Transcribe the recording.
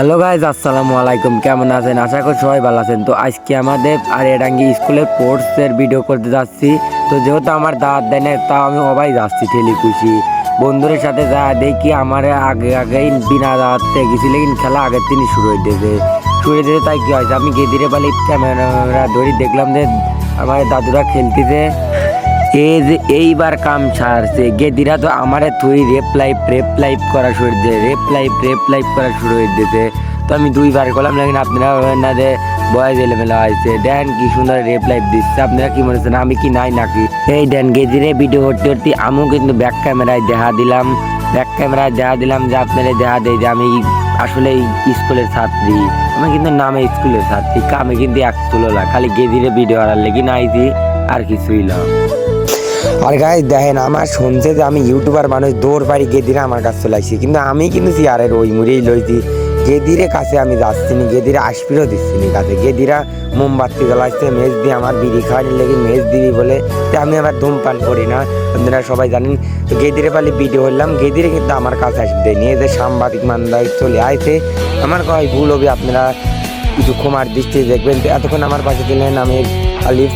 Hello guys আসসালামু আলাইকুম। কেমন আছেন? আশা করি সবাই ভালো আছেন। তো আজকে আমাদের আরিয়াডাঙ্গি স্কুলের স্পোর্টসের ভিডিও করতে যাচ্ছি। তো যেহেতু আমার দাঁত দেয় না তাও আমি সবাই যাচ্ছি ঠেলি খুশি। বন্ধুদের সাথে যা দেখি, আমার আগে আগেই বিনা দাঁতে গেছি লেকিন খেলা আগের দিনই শুরু দিয়েছে শুরু দিয়েছে তাই কি হয়েছে আমি গেদিরে পালি ক্যামেরা ধরি দেখলাম যে আমার দাদুরা খেলতেছে। এইবার কাম ছাড়ছে। গেদিরা তো আমারে তুই রেপ লাইফ রেপ লাইফ করা শুরু দিয়ে রেপ লাইফ রেপ লাইফ করা শুরু হয়ে দিয়েছে তো আমি দুইবার করলাম, লেকিন আপনারা ভাবেন না যে বয়স এলেমেলা হয়েছে। দেন কি সুন্দর রেপ লাইফ দিচ্ছে, আপনারা কি মনে হচ্ছেন আমি কি নাই নাকি? এই দেন গেদিরে ভিডিও করতে করতে আমিও কিন্তু ব্যাক ক্যামেরায় দেখা দিলাম। ব্যাক ক্যামেরায় দেখা দিলাম যে আপনারা দেখা দেয় যে আমি আসলে স্কুলের ছাত্রী। আমি কিন্তু নামে স্কুলের ছাত্রী, কামে কিন্তু এক না, খালি গেদিরে ভিডিও করার লেগে আইছি আর কিছুই না। আর গাই দেখেন আমার শুনছে যে আমি ইউটিউবার মানুষ, দৌড় পারি গেদিরে আমার কাছে চলে আসছি। কিন্তু আমি কিন্তু চেয়ারের ওই মুড়েই লইছি। গেদিরে কাছে আমি যাচ্ছি নি, গেদিরে আসপিরও দিচ্ছি নি কাছে। গেদিরা মোমবাতি জ্বালাচ্ছে মেজ দিয়ে আমার বিড়ি খাওয়ানি লেগে মেজ দিবি বলে আমি আবার ধূমপান করি না। আপনারা সবাই জানেন তো গেদিরে পালি ভিডিও করলাম গেদিরে কিন্তু আমার কাছে আসবে নিয়ে যে সাংবাদিক মান্দায় চলে আইছে। আমার কয় ভুল হবে, আপনারা কিছু ক্ষমার দৃষ্টি দেখবেন। এতক্ষণ আমার পাশে ছিলেন আমি আলিফ।